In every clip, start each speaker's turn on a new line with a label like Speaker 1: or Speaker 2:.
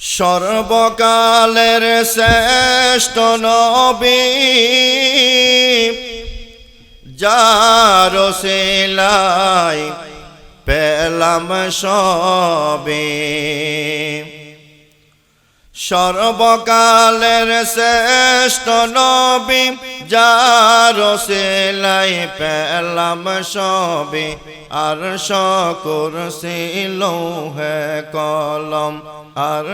Speaker 1: সর্বকালের শ্রেষ্ঠ নবী যার সেলাই পেলাম সবে সর্বকালের শ্রেষ্ঠ নবী, যার সেলাই পেলাম সবে আর শকুর ছিল হে কলম, আর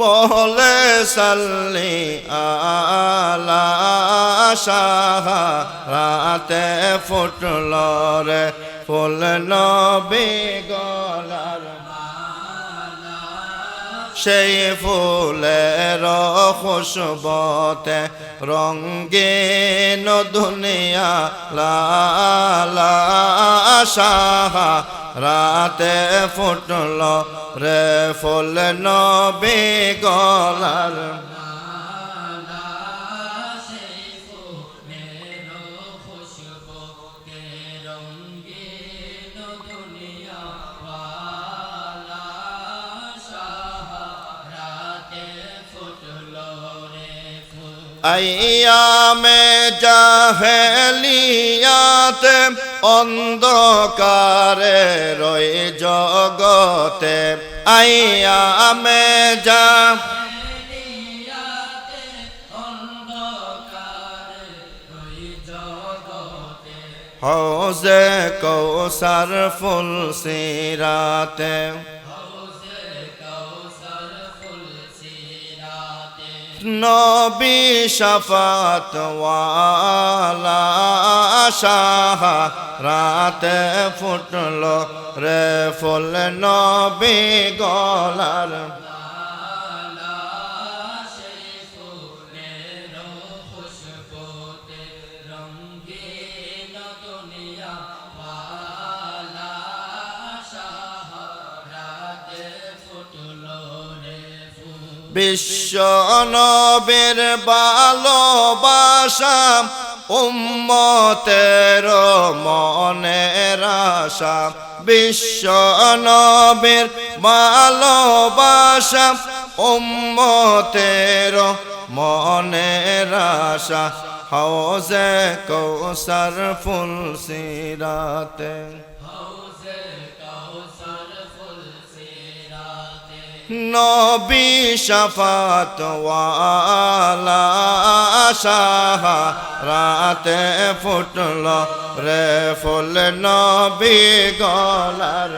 Speaker 1: বলে সাল্লি আলা শাহ, রাতে ফুটল রে ফুল নবী গলার সেই ফুলের খুশবতে রঙ্গিন দুনিয়া লালা সাহা। রাতে ফুটল রে ফুল নবী গলার আইয়ামে জাহেলিয়াতে অন্ধকারে রই জগতে। আইয়ামে যা হৌজে কৌসার ফুল সিরাতে নবী শফাত শাহ রাতে ফুটল রে ফুল নবী গলার বিশ্ব নবের ভালোবাসা উম্মতের মনের আশা বিশ্ব নবের ভালোবাসা উম্মতের মনের আশা। হৌজে কৌসার ফুল সিরাতে নবী শফাত ওয়ালা সাহা রাতে ফুটল রে ফুল নবী গলার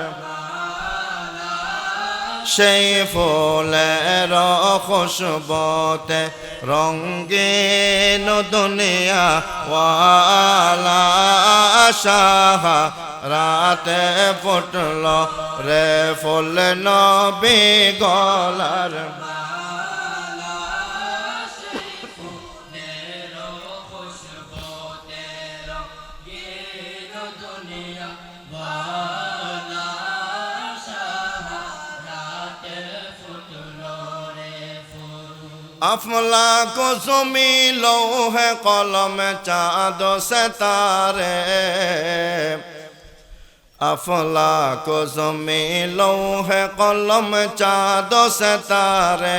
Speaker 1: সেই ফুলের খুশবতে রঙ্গিন দুনিয়া ওয়ালা সাহা রাতে ফুটল রে ফুল নবী গলার افلا کو سمی لو ہے قلم چاند ستارے۔ افلا کو لو ہے قلم چاند ستارے۔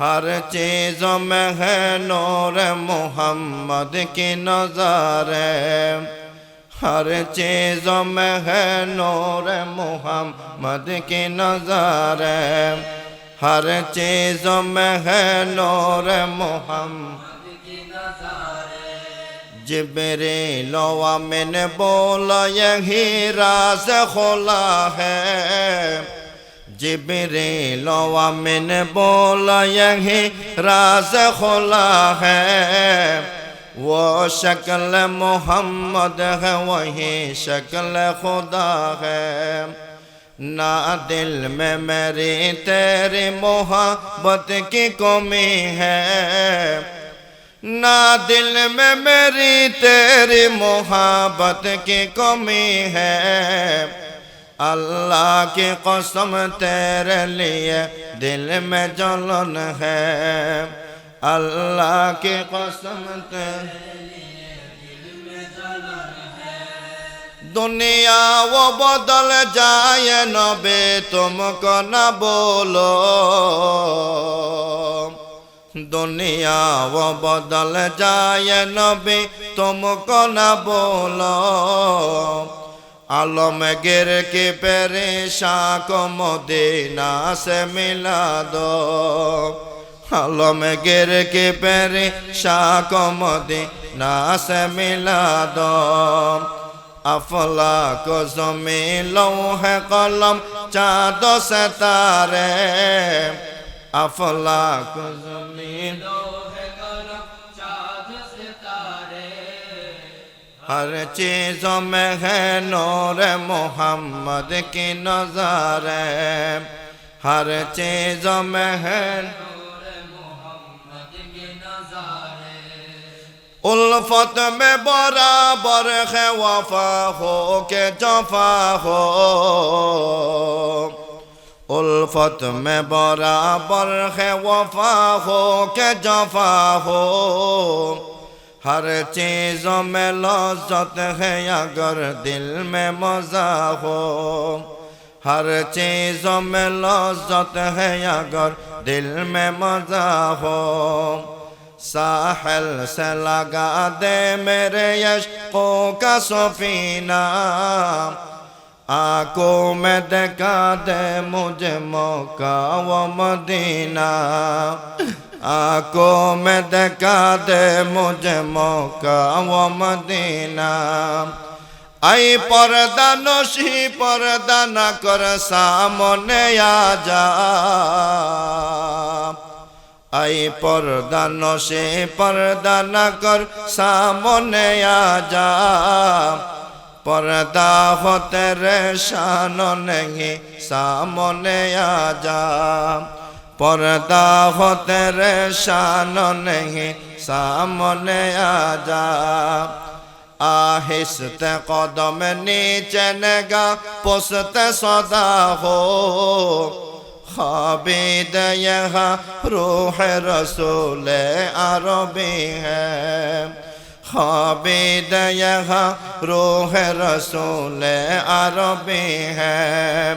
Speaker 1: ہر چیز میں ہے نور محمد کی نظارے۔ ہر چیز میں ہے نور محمد کی نظارے۔ ہر چیزوں میں ہے نور محمد کی جبریل و امن بولا، یہی راز خلا ہے۔ جبریل و امن بولا، یہی راز خلا ہے۔ وہ شکل محمد ہے، وہی شکل خدا ہے۔ نہ دل میں میرے تیرے محبت کی کمی ہے۔ نہ دل میں میری تیری محبت کی کمی ہے۔ اللہ کی قسم تیرے لیے دل میں جلن ہے۔ اللہ کی قسم تیرے لیے দুনিয়া ও বদল যায় নবে, তুমক না বলো। দুনিয়া ও বদল যায় নবে, তুমক না বলো। আলম গের কে পেরে শাক মদিনা সে মিলা দো। আলম গের কে পেরে শাক মদিনা সে মিলা দো। আফলা কসমে লৌহ কলম চাঁদ সতারে আফলা কসমে ہر چیزوں میں ہے نور محمد کی نظر ہے ہر چیزوں میں ہے উলফত মে বরাবর হে ওয়াফা হো কে জফা হো উলফত মে বরাবর হে ওয়াফা হো কে জফা হো ہر چیزوں میں لذت ہے اگر دل میں مزہ ہو ہر چیزوں میں لذت ہے اگر دل میں مزہ ہو साहल से लगा दे मेरे यशकों का सफीना आंखों में दिखा दे मुझे मौका वो मदीना आंखों में दिखा दे मुझे मौका वो मदीना आई पर्दा नशी पर्दा न कर सामने आ जा আই পরদান সে পরদান কর, সামনে আজা পরদা হতে রে শান নেই সামনে আজা পরদা হতে রে শান নেই সামনে আজা আহিসতে কদম নিচে নেগা পোষতে সদা হো नगा पुसते सदा हो खाबिद यहाँ रूह रसूल अरबी है खाबिद यहाँ रूह रसूल अरबी है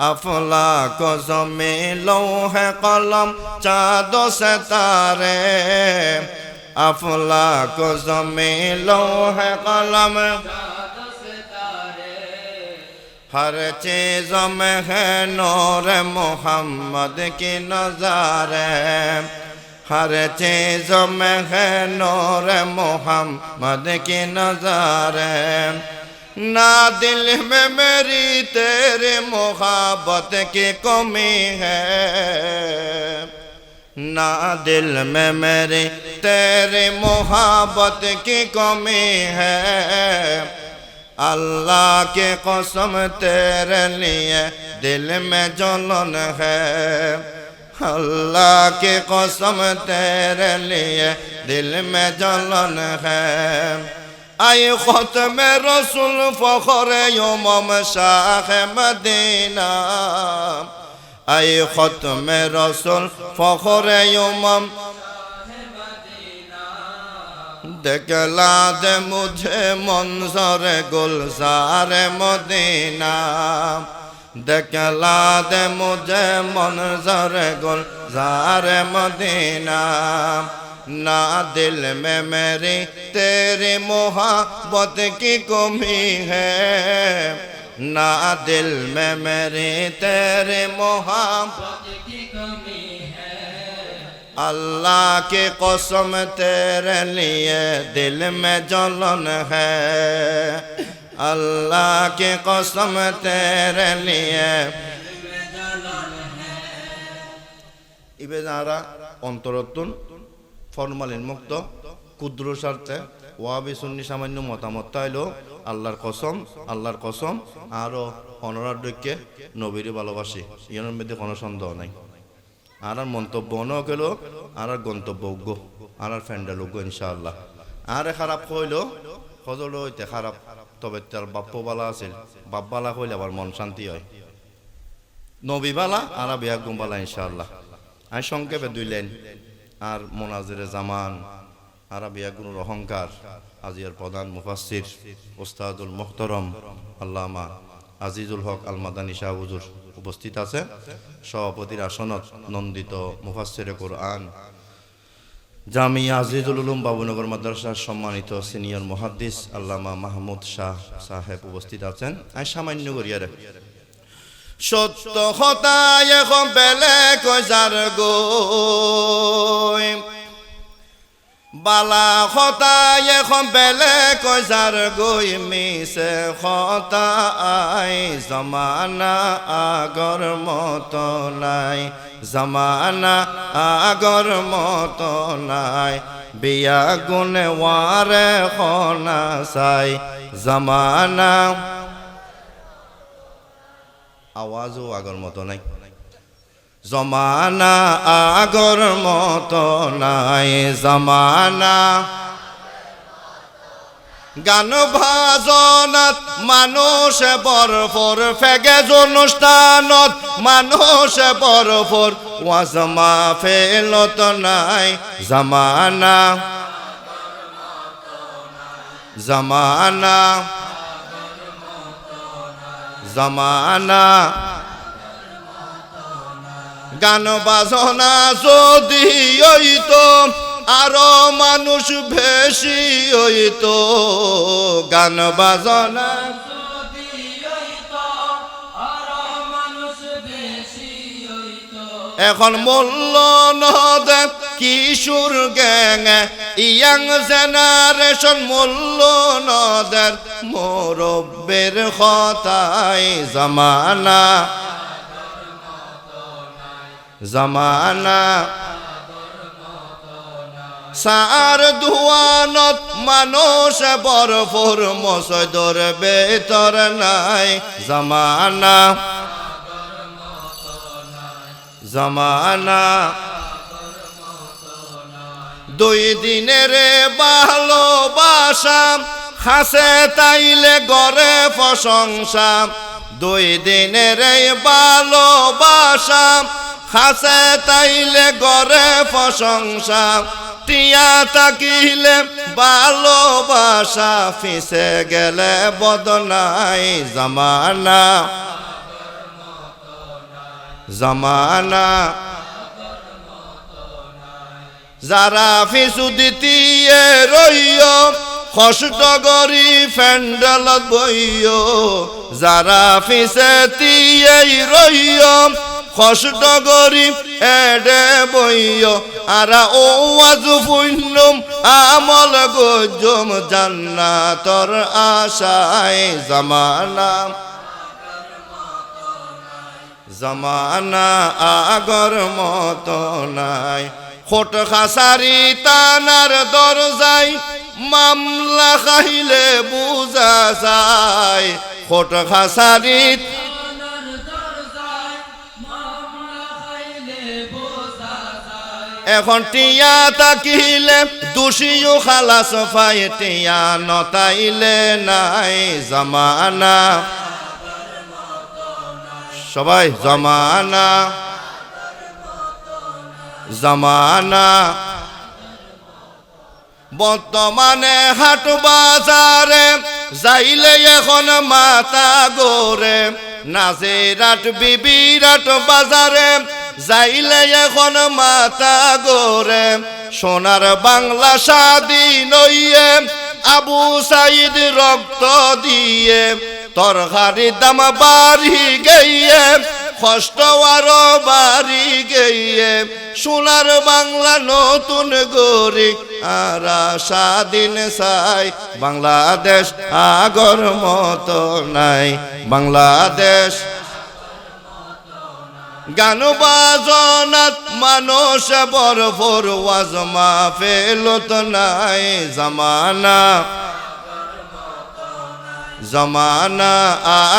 Speaker 1: अफला को जमी लौह कलम चादो सितारे अफला को जमी लौह कलम ہر چیز میں ہے نور محمد کی نظار ہر چیز میں ہے نور محمد کی نظار نہ دل میں میری تیرے محبت کی کمی ہے۔ نہ دل میں میری تیرے محبت کی کمی ہے۔ اللہ کے قسم تیرے لیے دل میں جلن ہے اللہ کی قسم تیرے لیے دل میں جلن ہے ای ختم رسول فخر یومم شاہ مدینہ ای ختم رسول فخر یومم دکلا دے مجھے منظر گلزار مدینہ دکلا دے مجھے منظر گلزار مدینہ نہ دل میں میری تیری محبت کی کمی ہے نہ دل میں میری تیرے محبت کی کمی ہے اللہ کی قسم تیرے لیے دل میں جلن ہے اللہ کی قسم تیرے لیے ইবে যারা অন্তরত্তন ফরমালিন মুক্ত ক্ষুদ্র স্বার্থে, ওয়াবি সুন্নি সামান্য মতামত তাইলো আল্লাহর কসম আল্লাহর কসম আরও অনরার ডৈক্যে নবীর ভালোবাসি। ইয়ার মধ্যে কোনো সন্দেহ নাই। আর আর মন্তব্য ন গেল আর আর গন্তব্যজ্ঞ আর আর ফ্যান্ডালজ্ঞ ইনশাআল্লাহ। আর খারাপ কইল সজল হইতে খারাপ, তবে তার বাপ্য বালা আছিল বাপ বালা কইলে আবার মন শান্তি হয়। নবী বালা আর বেয়াগুম বালা, ইনশাআল্লাহ। আমি সংক্ষেপে দুই লাইন। আর মোনাজিরে জামান আরাবিয়া গুরুর অহংকার, আজিয়ার প্রধান মুফাসির ওস্তাদুল মোহতরম আল্লামা আজিজুল হক আল মাদানী শাহ হুজুর। উপস্থিত আছে। সভাপতির আসনত নন্দিত মুফাসির কোরআন। জামিয়া আজিজুল উলুম বাবুনগর মাদ্রাসার সম্মানিত সিনিয়র মুহাদ্দিস আল্লামা মাহমুদ শাহ সাহেব উপস্থিত আছেন। আমি সামান্য করিয়ারে সত্য হতায় বেলে কইসার গই। বালা হতায় এখন বেলে কইসার গই মিছে হতায়। জমানা আগর মতো নাই, জমানা আগর মতো নাই। বিয়া গুনে ওয়ারে খনা চাই, জমানা আওয়াজও আগর মতো নাই। জমানা আগর মত নাই জমানা। গান ভাজনাত মানুষ বরফর ফেগেজ অনুষ্ঠানত মানুষ বরফর ওয়াজমা ফেলত নাই জমানা। জমানা। জমানা। গান বাজনা যদি হইতো, আরও মানুষ বেশি হইতো। গান বাজনা এখন মূল্য নদে কিশোর গ্যাং, ইয়াং জেনারেশন মূল্য নদের মোরব্বের হতাই জমানা। জমানা। সার ধুয়ানত মানুষ বরফর মসদর বেতর নাই। জমানা। জমানা। দুই দিনের ভালোবাসা হাসে তাইলে গড়ে প্রশংসা। দুই দিনের ভালোবাসা হাসে তাইলে গড়ে প্রশংসা, টিয়া তাকিলে ভালোবাসা, ফিসে গেলে বদনাই জমানা। জমানা। যারা ফিসু দিতিয়ে রইয়, কষ্ট করি ফ্যান্ডালত বইয়, যারা ফিসে তিয়ে রইয় কষ্ট করি এডে বইয়, আরা ও আজ পুণ্যম, আমল গজম জান্নাতর আশায়, জমানা জমানা আগর মত নাই। খোট খাসারি তানার দরজাই মামলা খাইলে বুঝা যায়। খোট খাসারি এখন টিয়া তাকিলে, দোষীও খালাস পাই টিয়া নতাইলে নাই জমানা। সবাই, জমানা। জমানা। বর্তমানে হাট বাজারে যাইলে এখন মাতা গোরে নাজেরাট বিবিরাট বাজারে যাইলে এখন মাতা গোরে, সোনার বাংলা স্বাধীন হইয়ে আবু সাইদ রক্ত দিয়ে তরকারি দাম বাড়ি গইয়ে, কষ্ট আরও বাড়ি গইয়ে, সোনার বাংলা নতুন গরি, আর স্বাধীন চাই। বাংলাদেশ আগর মতো নাই, বাংলাদেশ গান বাজনাত মানুষ বরফর ওয়াজমা ফেলত নাই, জামানা। জমানা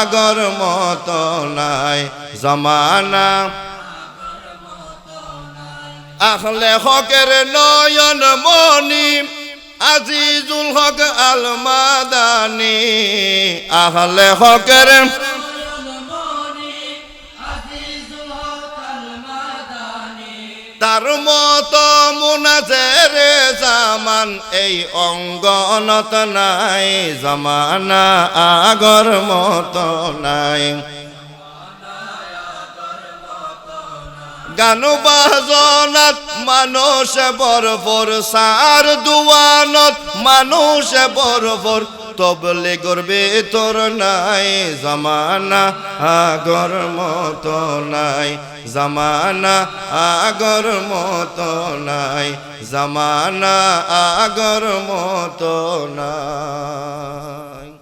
Speaker 1: আগর মতো নাই, জমানা। আহলে হকের নয়ন মনি, আজিজুল হক আল মাদানি আহলে হকের তার মতো মুনাজের জামান, এই অঙ্গনত নাই, জমানা আগর মতো নাই। গান বাজনাত মানুষ বরফর, সার দুয়ানত মানুষ বরফর তবলে করবে তোর নাই, জামানা আগর মত নাই, জামানা আগর মত নাই, জামানা আগর মত নাই।